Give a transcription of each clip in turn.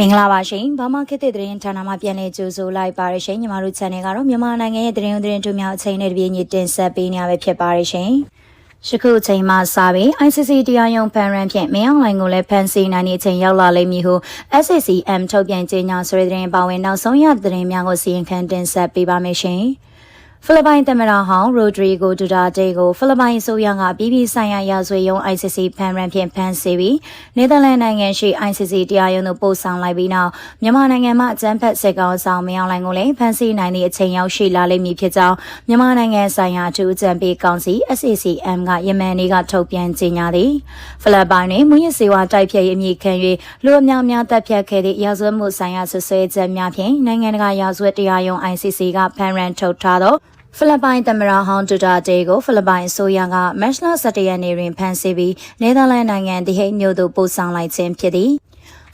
မင်္ဂလာပါရှင်ဘာမခေတ်သစ်သတင်းဌာနမှပြန်လည်ကြိုဆိုလိုက်ပါရရှင်ညီမတို့ channel ကတော့မြန်မာနိုင်ငံရဲ့သတင်းသတင်းထုများအချိန်နဲ့တပြေးညီတင်ဆက်ပေးနေရပဲဖြစ်ပါရရှင်ယခုအချိန်မှစပြီး ICC တရားရုံးဖန်ရန်ဖြင့်မင်းအောင်လိုင်ကိုလည်းဖန်ဆီးနိုင်တဲ့အချိန်ရောက်လာလိမ့်မည်ဟု SACM ထုတ်ပြန်ကြေညာဆိုတဲ့သတင်းပါဝင်နောက်ဆုံးရသတင်းများကိုစီရင်ခံတင်ဆက်ပေးပါမယ်ရှင်။ ဖိလစ်ပိုင်သမ္မတဟောင်းရိုဒရီဂိုဒူတာတေကိုဖိလစ်ပိုင်အစိုးရကပြည်ပြည်ဆိုင်ရာရာဇဝတ်ရုံး ICC ဖန်ရန်ဖြင့်ဖမ်းဆီးပြီးနယ်သာလန်နိုင်ငံရှိ ICC တရားရုံးသို့ပို့ဆောင်လိုက်ပြီးနောက်မြန်မာနိုင်ငံမှအကြမ်းဖက်စစ်ကောင်ဆောင်မင်းအောင်လှိုင်ကိုလည်းဖမ်းဆီးနိုင်သည့်အချိန်ရောက်ရှိလာလိမ့်မည်ဖြစ်ကြောင်းမြန်မာနိုင်ငံဆိုင်ရာအထူးအကြံပေးကောင်စီ SACM ကယမန်နေ့ကထုတ်ပြန်ကြေညာသည်ဖိလစ်ပိုင်တွင်မူရစ်စေဝါတိုက်ဖျက်ရေးအမည်ခံ၍လူအများများတပ်ဖြတ်ခဲ့သည့်ရာဇဝတ်မှုဆိုင်ရာဆွဆွဲချက်များဖြင့်နိုင်ငံတကာရာဇဝတ်တရားရုံး ICC ကဖမ်းရန်ထုတ်ထားသော ဖိလစ်ပိုင်သမ္မတဟောင်းဒူတာတေကိုဖိလစ်ပိုင်အစိုးရကမတ်လ17ရက်နေ့တွင်ဖမ်းဆီးပြီးနယ်သာလန်နိုင်ငံဒီဟိတ်မြို့သို့ပို့ဆောင်လိုက်ခြင်းဖြစ်သည်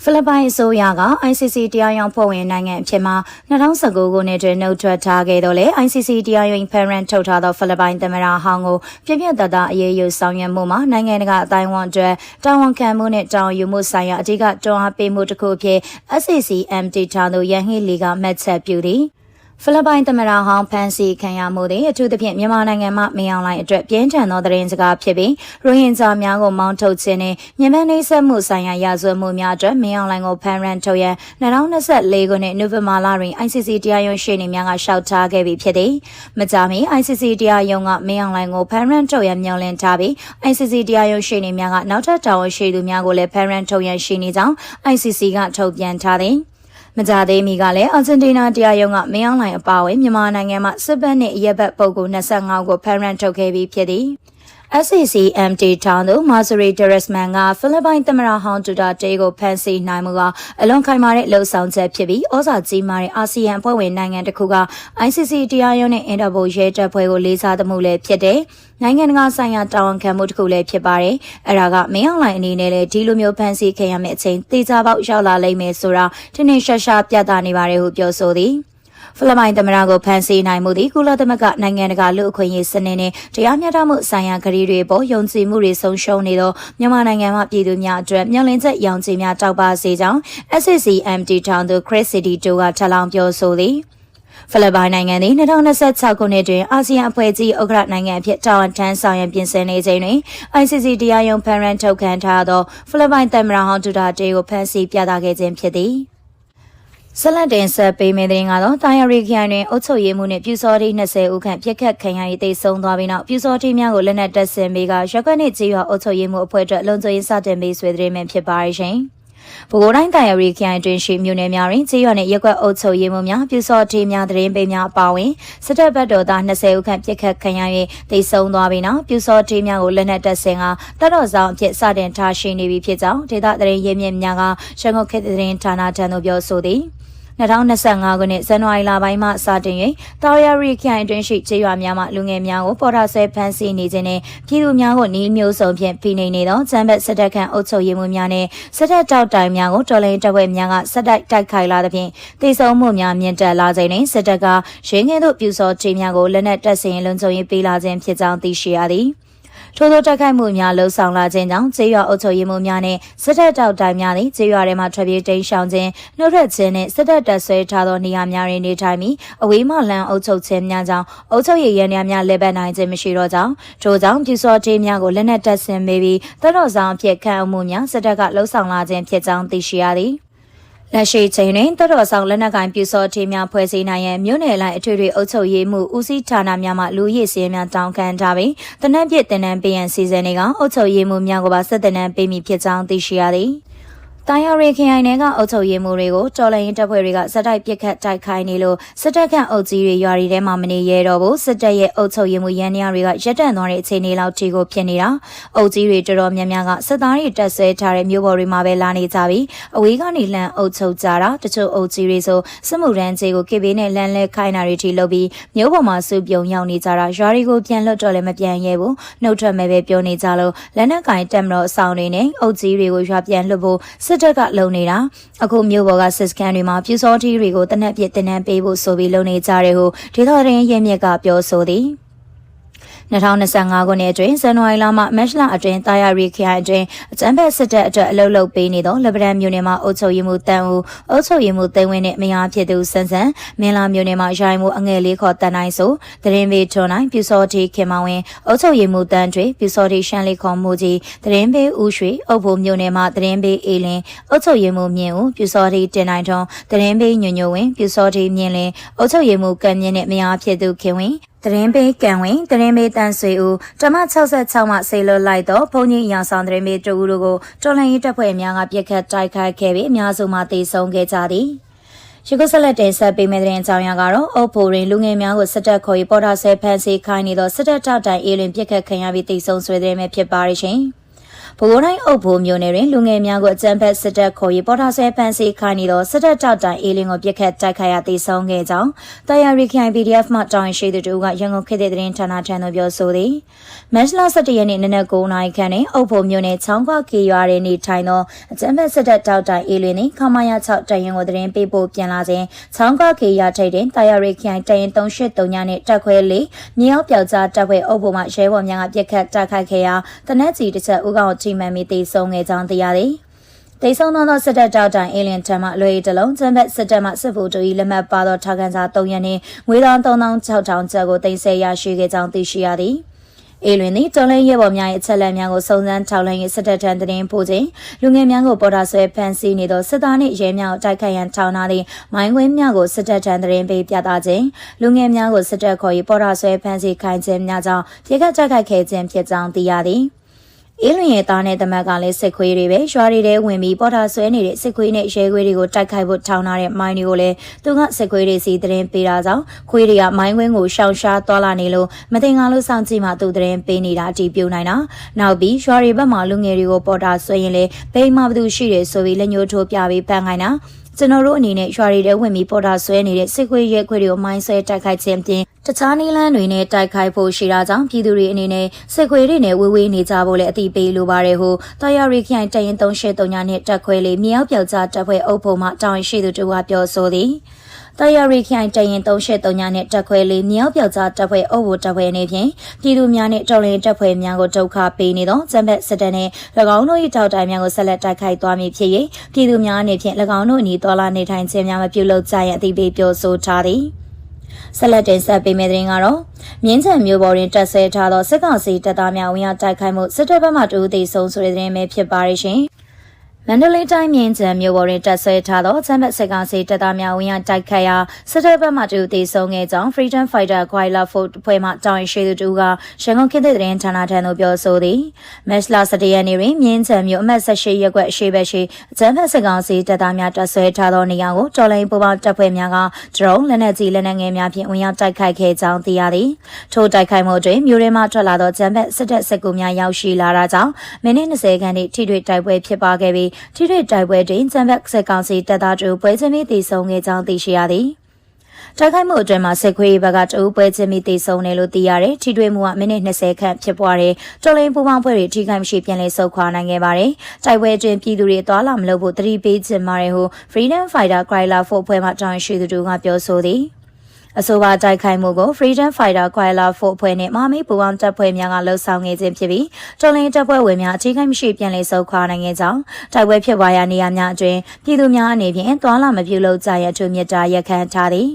ဖိလစ်ပိုင်အစိုးရက ICC တရားရုံးဖွဲ့ဝင်နိုင်ငံအဖြစ်မှ2019ခုနှစ်တွင်နှုတ်ထွက်ထားခဲ့တော့လေ ICC တရားရုံးဖန်ရန်ထုတ်ထားသောဖိလစ်ပိုင်သမ္မတဟောင်းကိုပြပြတတအရေးယူဆောင်ရွက်မှုမှာနိုင်ငံတကာအတိုင်းအဝန်အတွက်တာဝန်ခံမှုနဲ့တာဝန်ယူမှုဆိုင်ရာအဓိကတွန်းအားပေးမှုတစ်ခုအဖြစ် SACM တီထောင်သို့ရန်ဟိလီကမှတ်ချက်ပြုသည် ဖိလစ်ပိုင်သမ္မတဟောင်းဖန်စီခံရမှုတွေအထူးသဖြင့်မြန်မာနိုင်ငံမှမင်းအောင်လှိုင်အတွက်ပြင်းထန်သောသတင်းစကားဖြစ်ပြီးရိုဟင်ဂျာများကိုမောင်းထုတ်ခြင်းနဲ့မြန်မာနှိစက်မှုဆိုင်ရာရာဇဝတ်မှုများအတွက်မင်းအောင်လှိုင်ကိုဖန်ရန်ထုတ်ရန်2024ခုနှစ်နိုဝင်ဘာလတွင် ICC တရားရုံးရှေ့နေများကရှောက်ထားခဲ့ပြီးဖြစ်သည်။မကြာမီ ICC တရားရုံးကမင်းအောင်လှိုင်ကိုဖန်ရန်ထုတ်ရန်မျှော်လင့်ထားပြီး ICC တရားရုံးရှေ့နေများကနောက်ထပ်တာဝန်ရှိသူများကိုလည်းဖန်ရန်ထုတ်ရန်ရှိနေကြောင်း ICC ကထုတ်ပြန်ထားသည်။ မကြသေးမီကလည်းအာဂျင်တီးနားတရားရုံးကမင်းအောင်လှိုင်အပါအဝင်မြန်မာနိုင်ငံမှာစစ်ဘက်နှင့်အရက်ဘက်ပုဂ္ဂိုလ်25ကိုဖမ်းရန်ထုတ်ခဲ့ပြီးဖြစ်သည် SACMT ထောင်သူမာဆရီဒရက်စမန်ကဖိလစ်ပိုင်သမ္မတဟောင်းဒူတာတေကိုဖမ်းဆီးနိုင်မှုကအလွန်ခိုင်မာတဲ့လှုပ်ဆောင်ချက်ဖြစ်ပြီးဩဇာကြီးမားတဲ့အာဆီယံအဖွဲ့ဝင်နိုင်ငံတစ်ခုက ICC တရားရုံးနဲ့အင်တာပိုရဲတပ်ဖွဲ့ကိုလေးစားသမှုလည်းဖြစ်တဲ့နိုင်ငံတကာဆိုင်ရာတာဝန်ခံမှုတစ်ခုလည်းဖြစ်ပါတယ်။အဲ့ဒါကမင်းအောင်လှိုင်အနေနဲ့လည်းဒီလိုမျိုးဖမ်းဆီးခဲ့ရမယ့်အချိန်တေချာပေါက်ရောက်လာလိမ့်မယ်ဆိုတာထင်ထင်ရှားရှားပြသနေပါတယ်ဟုပြောဆိုသည်။ ဖိလစ်ပိုင်သမ္မတကိုဖမ်းဆီးနိုင်မှုသည်ကုလသမဂ္ဂနိုင်ငံတကာလူ့အခွင့်အရေးစနစ်နဲ့တရားမျှတမှုဆိုင်ရာကတိတွေပေါ်ယုံကြည်မှုတွေဆုံးရှုံးနေသောမြန်မာနိုင်ငံမှာပြည်သူများအတွက်မျှော်လင့်ချက်ရောင်ချည်များတောက်ပစေကြောင်း SCCMT ထောင်သူ Chris City တို့ကထပ်လောင်းပြောဆိုသည်ဖိလစ်ပိုင်နိုင်ငံသည်2026ခုနှစ်တွင်အာဆီယံအဖွဲ့ကြီးဥက္ကဋ္ဌနိုင်ငံအဖြစ်တာဝန်ထမ်းဆောင်ရန်ပြင်ဆင်နေချိန်တွင် ICC တရားရုံးဖန်ရန်ထုတ်ခံထားသောဖိလစ်ပိုင်သမ္မတဟောင်းဒူတာတေကိုဖမ်းဆီးပြသခဲ့ခြင်းဖြစ်သည်။ ဆက်လက်တင်ဆက်ပေးမယ့်တဲ့ကတော့တာယာရီခရိုင်တွင်အုပ်ချုပ်ရေးမှုနှင့်ပြူစောတိ20ဦးခန့်ပြက်ခတ်ခံရ၍တိတ်ဆုံးသွားပြီးနောက်ပြူစောတိများကိုလက်နက်တပ်ဆင်ပြီးကရက်ကွက်နှင့်ကြေးရွာအုပ်ချုပ်ရေးမှုအဖွဲ့အတွက်လုံခြုံရေးစတင်ပေးဆွေးတဲ့မယ်ဖြစ်ပါရဲ့ရှင်။ပဲခူးတိုင်းတာယာရီခရိုင်တွင်ရှိမြို့နယ်များတွင်ကြေးရွာနှင့်ရက်ကွက်အုပ်ချုပ်ရေးမှုများပြူစောတိများတရင်ပေးများအပါအဝင်စစ်တပ်ဘက်တော်သား20ဦးခန့်ပြက်ခတ်ခံရ၍တိတ်ဆုံးသွားပြီးနောက်ပြူစောတိများကိုလက်နက်တပ်ဆင်ကတတော်ဆောင်အဖြစ်စတင်ထားရှိနေပြီဖြစ်ကြောင်းဒေသတရင်ရင်းမြစ်များကရှန်ကုန်ခေတ်တရင်ဌာနထံသို့ပြောဆိုသည်။ 2025ခုနှစ်ဇန်နဝါရီလပိုင်းမှစတင်၍တာယာရီခိုင်အတွင်းရှိခြေရွာများမှလူငယ်များကိုပေါ်တာဆွဲဖမ်းဆီးနေခြင်းနဲ့ပြည်သူများကိုနှီးမျိုးစုံဖြင့်ဖိနှိပ်နေသောချမ်းဘက်စစ်တပ်ခန့်အုပ်ချုပ်ရေးမှုများနဲ့စစ်တပ်တောက်တိုင်များကိုတော်လှန်တပ်ဖွဲ့များကစစ်တိုက်တိုက်ခိုက်လာသဖြင့်တေဆုံးမှုများမြင့်တက်လာခြင်းနဲ့စစ်တပ်ကရင်းငယ်တို့ပြူစောခြေများကိုလက်နက်တပ်ဆင်လုံခြုံရေးပေးလာခြင်းဖြစ်ကြောင်းသိရှိရသည်။ ထို့သောတိုက်ခိုက်မှုများလှုံ့ဆော်လာခြင်းကြောင့်ကျေးရွာအုပ်ချုပ်ရေးမှုများနဲ့စစ်တပ်တောက်တိုင်များသည်ကျေးရွာထဲမှထွက်ပြေးတိမ်းရှောင်ခြင်းနှုတ်ထွက်ခြင်းနဲ့စစ်တပ်တပ်ဆွဲထားသောနေရာများတွင်နေထိုင်ပြီးအဝေးမှလမ်းအုပ်ချုပ်ခြင်းများကြောင့်အုပ်ချုပ်ရေးရန်များလက်ပတ်နိုင်ခြင်းမရှိတော့ကြောင်းထို့ကြောင့်ပြူစောတေးများကိုလက်နက်တပ်ဆင်ပေးပြီးတတော်ဆောင်အဖြစ်ခံအမှုများစစ်တပ်ကလှုံ့ဆော်လာခြင်းဖြစ်ကြောင်းသိရှိရသည် လက်ရှိချိန်တွင်တတော်ဆောင်လက်နက်ကင်ပြူစောထေးများဖွဲ့စည်းနိုင်ရန်မြို့နယ်လိုက်အထွေထွေအုပ်ချုပ်ရေးမှုဦးစီးဌာနများမှလူရည်စည်းများတောင်းခံထားပြီးတနက်ပြည့်တင်နန်းပေးရန်စီစဉ်နေကအုပ်ချုပ်ရေးမှုများကိုပါဆက်တင်နန်းပေးမိဖြစ်ကြောင်းသိရှိရသည်။ တိုင်ယာရီခရိုင်နယ်ကအုပ်ချုပ်ရေးမှုတွေကိုတော်လှန်ရေးတပ်ဖွဲ့တွေကစက်တိုက်ပစ်ခတ်တိုက်ခိုင်းနေလို့စစ်တပ်ခန့်အုပ်ကြီးတွေရွာတွေထဲမှာမနေရတော့ဘူးစစ်တပ်ရဲ့အုပ်ချုပ်ရေးမှုရန်နေရာတွေကရပ်တန့်သွားတဲ့အခြေအနေလောက်ထိကိုဖြစ်နေတာအုပ်ကြီးတွေတော်တော်များများကစစ်သားတွေတက်ဆွဲထားတဲ့မြို့ပေါ်တွေမှာပဲလာနေကြပြီးအဝေးကနေလမ်းအုပ်ချုပ်ကြတာတချို့အုပ်ကြီးတွေဆိုစစ်မှုရန်ကြီးကိုကေဘေးနဲ့လမ်းလဲခိုင်းတာတွေထိလုပ်ပြီးမြို့ပေါ်မှာစုပြုံရောက်နေကြတာရွာတွေကိုပြန်လွတ်တော့လည်းမပြန်ရဲဘူးနှုတ်ထွက်မဲ့ပဲပြောနေကြလို့လက်နက်ကင်တက်မတော်အဆောင်တွေနဲ့အုပ်ကြီးတွေကိုရွာပြန်လွတ်ဖို့စစ်တပ်ကလုံနေတာအခုမြို့ပေါ်ကစစ်စကန်တွေမှာပြူစောထီးတွေကိုတနက်ပြစ်တင်နန်းပေးဖို့ဆိုပြီးလုံနေကြတယ်ဟုဒေသတွင်ရင်းမြစ်ကပြောဆိုသည် 2025ခုနှစ်အတွင်းဇန်နဝါရီလမှမတ်လအတွင်းတာယာရီခရိုင်အတွင်းအကြမ်းဖက်စစ်တပ်အတွက်အလုလုပေးနေသောလက်ဗရန်မြို့နယ်မှာအုပ်ချုပ်ရေးမှူးတန်ဦးအုပ်ချုပ်ရေးမှူးသိန်းဝင်းနဲ့မယားဖြစ်သူစန်းစန်းမင်းလာမြို့နယ်မှာရိုင်မှုအငယ်လေးခေါ်တန်နိုင်ဆိုတရင်ပေထွန်နိုင်ပြူစောတီခင်မောင်ဝင်းအုပ်ချုပ်ရေးမှူးတန်တွေပြူစောတီရှမ်းလေးခေါ်မှုကြီးတရင်ပေဦးရွှေအုပ်ဖို့မြို့နယ်မှာတရင်ပေအေလင်းအုပ်ချုပ်ရေးမှူးမြင့်ဦးပြူစောတီတင်နိုင်ထွန်းတရင်ပေညွညွဝင်းပြူစောတီမြင့်လင်းအုပ်ချုပ်ရေးမှူးကံမြင့်နဲ့မယားဖြစ်သူခင်ဝင်း တရင်ပေးကံဝင်တရင်ပေးတန်ဆွေဦးဓမ္မ66မှဆေလွတ်လိုက်တော့ဘုံကြီးရောင်ဆောင်တရင်ပေးတူဦးတို့ကိုတော်လှန်ရေးတပ်ဖွဲ့များကပြစ်ခတ်တိုက်ခိုက်ခဲ့ပြီးအများစုမှတေဆုံးခဲ့ကြသည်ရခုဆက်လက်တင်ဆက်ပေးမယ့်တဲ့အကြောင်းအရာကတော့အုပ်ဖို့ရင်လူငယ်များကိုစစ်တပ်ခေါ်ပြီးပေါ်တာဆဲဖန်ဆီးခိုင်းနေသောစစ်တပ်ထောက်တိုင်အေးလွင်ပြစ်ခတ်ခံရပြီးတေဆုံးဆွေးတဲ့မဲ့ဖြစ်ပါရရှင်။။ ဗိုလ်တိုင်းအုပ်ဖို့မျိုးနယ်တွင်လူငယ်များကိုအကြမ်းဖက်စစ်တပ်ခေါ်ရေးပေါ်တာဆဲဖန်စီခိုင်းနေသောစစ်တပ်တောက်တိုင်အေးလင်းကိုပြစ်ခတ်တိုက်ခိုက်ရသေးဆုံးခဲ့ကြောင်းတာယာရီခိုင် PDF မှတောင်းရှိသူတို့ကရန်ကုန်ခေတ်တဲ့သတင်းဌာနထံသို့ပြောဆိုသည်။မတ်လ17ရက်နေ့နနက်9:00နာရီခန့်တွင်အုပ်ဖို့မျိုးနယ်ချောင်းခွကေရွာတွင်နေထိုင်သောအကြမ်းဖက်စစ်တပ်တောက်တိုင်အေးလင်းသည်ခမာယာ6တရင်ကိုသတင်းပေးပို့ပြန်လာစဉ်ချောင်းခွကေရွာထိပ်တွင်တာယာရီခိုင်တရင်383ညနှင့်တက်ခွဲလေးမြေအောင်ပြောက်ကြားတပ်ဖွဲ့အုပ်ဖို့မှရဲဘော်များကပြစ်ခတ်တိုက်ခိုက်ခဲ့ရာတနက်ကြီးတစ်ချက်ဦးကောင်ထိမှန်ပြီးတေဆုံးခဲ့ကြောင်းသိရသည်။တေဆုံးသောစစ်တပ်တောက်တိုင်အေလင်ထံမှလွေတလုံးကျန်းဘက်စစ်တပ်မှစစ်ဗိုလ်တို့၏လက်မှတ်ပါသောထောက်ခံစာ3ရက်နှင့်ငွေသား3600ကျပ်ကိုတင်ဆက်ရရှိခဲ့ကြောင်းသိရှိရသည်။အေလွင်သည်တော်လဲရဲဘော်များရဲ့အချက်လက်များကိုစုံစမ်းထောက်လှမ်းရေးစစ်တပ်ထံတရင်ပို့ခြင်းလူငယ်များကိုပေါ်တာဆွဲဖမ်းဆီးနေသောစစ်သားနှင့်ရဲများကိုတိုက်ခိုက်ရန်ထောင်ထားသည့်မိုင်းခွင်းများကိုစစ်တပ်ထံတရင်ပေးပြသခြင်းလူငယ်များကိုစစ်တပ်ခေါ်၍ပေါ်တာဆွဲဖမ်းဆီးခိုင်းခြင်းများကြောင့်ပြေခတ်တိုက်ခိုက်ခဲ့ခြင်းဖြစ်ကြောင်းသိရသည်။ အေးလွင်ရဲ့သားနဲ့တမက်ကလည်းစစ်ခွေးတွေပဲရွာတွေထဲဝင်ပြီးပေါ်တာဆွဲနေတဲ့စစ်ခွေးနဲ့ရဲခွေးတွေကိုတိုက်ခိုက်ဖို့ထောင်းထားတဲ့မိုင်းတွေကိုလည်းသူကစစ်ခွေးတွေစီသတင်းပေးတာကြောင့်ခွေးတွေကမိုင်းဝင်းကိုရှောင်ရှားသွားလာနေလို့မတင်ကားလို့စောင့်ကြည့်မှသူသတင်းပေးနေတာအတီးပြုံနိုင်တာနောက်ပြီးရွာတွေဘက်မှာလူငယ်တွေကိုပေါ်တာဆွဲရင်လည်းဘိမ်းမဘသူရှိတယ်ဆိုပြီးလက်ညှိုးထိုးပြပြီးပန်းခိုင်းတာ ကျွန်တော်တို့အနေနဲ့ရွာတွေထဲဝင်ပြီးပေါ်တာဆွဲနေတဲ့စစ်ခွေးရဲခွေးတွေကိုမိုင်းဆွဲတိုက်ခိုက်ခြင်းပြင်တခြားနည်းလမ်းတွေနဲ့တိုက်ခိုက်ဖို့ရှိတာကြောင့်ပြည်သူတွေအနေနဲ့စစ်ခွေတွေနဲ့ဝေးဝေးနေကြဖို့လည်းအတိပေးလိုပါတယ်ဟုတာယာရီခိုင်တရင်383ညနဲ့တက်ခွဲလေးမြောက်ပြောက်ကြားတပ်ဖွဲ့အုပ်ဖို့မှတောင်းရှိသူတို့ကပြောဆိုသည် တာယာရီခိုင်တရင်383ညနဲ့တက်ခွဲလေးမြောက်ပြောက်ကြားတပ်ဖွဲ့အုပ်ဖို့တပ်ဖွဲ့အနေဖြင့်ပြည်သူများနဲ့တော်လှန်တပ်ဖွဲ့များကိုဒုက္ခပေးနေသောဂျမ်ဘက်စစ်တပ်နဲ့၎င်းတို့၏ထောက်တိုင်များကိုဆက်လက်တိုက်ခိုက်သွားမည်ဖြစ်၍ပြည်သူများအနေဖြင့်၎င်းတို့အနီးတော်လာနေထိုင်ခြင်းများမပြုလုပ်ကြရန်အသိပေးပြောဆိုထားသည်။ဆက်လက်တင်ဆက်ပေးမယ့်သတင်းကတော့မြင်းချံမျိုးပေါ်တွင်တက်ဆွဲထားသောစစ်ကောင်စီတပ်သားများဝင်ရောက်တိုက်ခိုက်မှုစစ်တပ်ဘက်မှတူဦးသိဆုံးဆိုတဲ့သတင်းပဲဖြစ်ပါရရှင်။ မန္တလေးတိုင်းမြင်းချံမြို့ပေါ်တွင်တက်ဆွဲထားသောချမ်းဘက်စစ်ကောင်စီတပ်သားများဝင်ရောက်တိုက်ခိုက်ရာစစ်တပ်ဘက်မှတူတေဆုံးခဲ့ကြောင်း Freedom Fighter Guerrilla Force ဖွဲ့မှတောင်းရှိသူတို့ကရန်ကုန်ခေတ်တဲ့သတင်းဌာနထံသို့ပြောဆိုသည်မက်လာ17ရက်နေ့တွင်မြင်းချံမြို့အမှတ်18ရပ်ကွက်အရှိဘက်ရှိချမ်းဘက်စစ်ကောင်စီတပ်သားများတက်ဆွဲထားသောနေရာကိုတော်လိုင်းပူပေါင်းတပ်ဖွဲ့များကဒရုန်းလက်နက်ကြီးလက်နက်ငယ်များဖြင့်ဝင်ရောက်တိုက်ခိုက်ခဲ့ကြောင်းသိရသည်ထို့တိုက်ခိုက်မှုတွင်မြို့ထဲမှထွက်လာသောချမ်းဘက်စစ်တပ်စစ်ကူများရောက်ရှိလာတာကြောင့်မိနစ်20ခန့်ထိထိတွေ့တိုက်ပွဲဖြစ်ပွားခဲ့ပြီးထိတွေ့တိုက်ပွဲတွင်ချမ်ဘက်စစ်ကောင်စီတပ်သားတို့ပွဲချင်းပြီးတည်ဆုံခဲ့ကြောင်းသိရှိရသည်တိုက်ခိုက်မှုအတွင်းမှာစစ်ခွေးဘက်ကတအူးပွဲချင်းပြီးတည်ဆုံတယ်လို့သိရတယ်ထိတွေ့မှုကမိနစ်20ခန့်ဖြစ်ပွားတယ်တော်လိုင်းပူပေါင်းဖွဲ့တွေထိခိုက်မရှိပြန်လည်ဆုတ်ခွာနိုင်ခဲ့ပါတယ်တိုက်ပွဲအတွင်းပြည်သူတွေသွားလာမလို့ဖို့တတိပေးခြင်းမာတယ်ဟု Freedom Fighter Cryla 4ဖွဲ့မှတောင်းရှိသူတို့ကပြောဆိုသည် အဆိုပါတိုက်ခိုက်မှုကို Freedom Fighter Koala 4အဖွဲ့နဲ့မဟာမိတ်ပူးပေါင်းတပ်ဖွဲ့များကလှုပ်ဆောင်နေခြင်းဖြစ်ပြီးတော်လင်းတပ်ဖွဲ့ဝင်များအခြေခံမရှိပြန်လည်ဆုတ်ခွာနိုင်ခဲ့ကြောင်းတိုက်ပွဲဖြစ်ပွားရာနေရာများအတွင်းပြည်သူများအနေဖြင့်သွာလာမပြုလုပ်ကြရထုမြစ်တာရက်ခန့်ထားသည်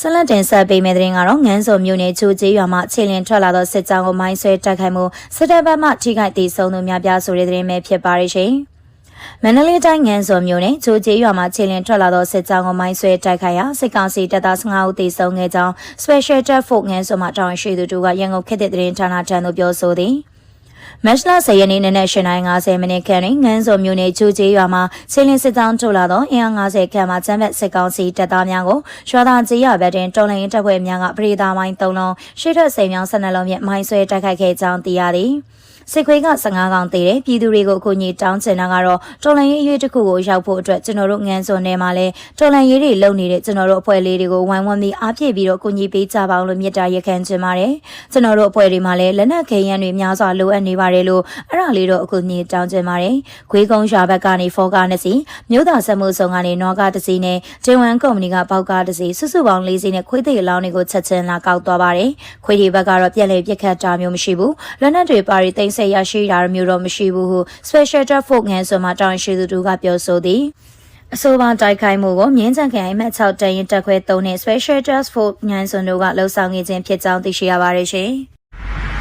ဆလတ်တင်ဆက်ပေးမယ့်တဲ့ရင်ကတော့ငန်းစုံမြို့နယ်ချိုကျေးရွာမှခြေလင်ထွက်လာသောစစ်ကြောင်းကိုမိုင်းဆွဲတိုက်ခိုက်မှုစစ်တပ်ဘက်မှထိခိုက်ဒေဆုံးသူများပြားဆိုတဲ့တဲ့ရင်ပဲဖြစ်ပါရရှင်။ မန္တလေးတိုင်းငန်းစော်မြို့နယ်ဂျိုကျေးရွာမှာခြေလင်ထွက်လာသောစစ်ကြောင်းကိုမိုင်းဆွဲတိုက်ခိုက်ရာစစ်ကောင်စီတပ်သား15ဦးသေဆုံးခဲ့ကြောင်း Special Task Force ငန်းစော်မှတာဝန်ရှိသူတို့ကရန်ကုန်ခေတ်သစ်သတင်းဌာနထံသို့ပြောဆိုသည်မတ်လ10ရက်နေ့နနက်8:50မိနစ်ခန့်တွင်ငန်းစော်မြို့နယ်ကျူကျေးရွာမှာခြေလင်းစစ်တောင်းထုတ်လာသောအင်အား50ခန့်မှကျမ်းဘက်စစ်ကောင်စီတပ်သားများကိုရွာသားကျေးရွာဘက်တွင်တော်လှန်ရေးတပ်ဖွဲ့များကပရိသာမိုင်း3လုံးရှေ့ထွက်စိန်မြောင်း12လုံးဖြင့်မိုင်းဆွဲတိုက်ခိုက်ခဲ့ကြောင်းသိရသည်။ စစ်ခွေးက15ကောင်သေးတယ်ပြည်သူတွေကိုအခုညတောင်းချင်တာကတော့တော်လန်ရေးအရေးတစ်ခုကိုရောက်ဖို့အတွက်ကျွန်တော်တို့ငန်းစွန်ထဲမှာလဲတော်လန်ရေးတွေလုပ်နေတဲ့ကျွန်တော်တို့အဖွဲ့လေးတွေကိုဝိုင်းဝန်းပြီးအားပြည့်ပြီးတော့ကူညီပေးကြပါအောင်လို့မြစ်တာရက်ခံချင်ပါတယ်ကျွန်တော်တို့အဖွဲ့တွေမှာလဲလက်နက်ခဲယမ်းတွေများစွာလိုအပ်နေပါတယ်လို့အဲ့ဒါလေးတော့အခုညတောင်းချင်ပါတယ်ခွေးကုန်းရွာဘက်ကနေဖောကားနှစ်စီးမြို့သားဆက်မှုဆောင်ကနေနောကားတစ်စီးနဲ့ဂျင်ဝမ်ကုမ္ပဏီကပေါက်ကားတစ်စီးစုစုပေါင်း၄စီးနဲ့ခွေးသေးအလောင်းတွေကိုချက်ချင်းလာကောက်သွားပါတယ်ခွေးတွေဘက်ကတော့ပြက်လေပြက်ခတ်တာမျိုးမရှိဘူးလက်နက်တွေပါရီတိမ့်ဆက်ရရှိတာမျိုးတော့မရှိဘူးဟု Special Task Force ငန်းဆိုမှတောင်းရှိသူတို့ကပြောဆိုသည်အဆိုပါတိုက်ခိုက်မှုကိုမြင်းချန်ခရိုင်မှတ်6တရင်တက်ခွဲ3နဲ့ Special Task Force ညန်စွန်တို့ကလှုပ်ဆောင်နေခြင်းဖြစ်ကြောင်းသိရှိရပါတယ်ရှင်။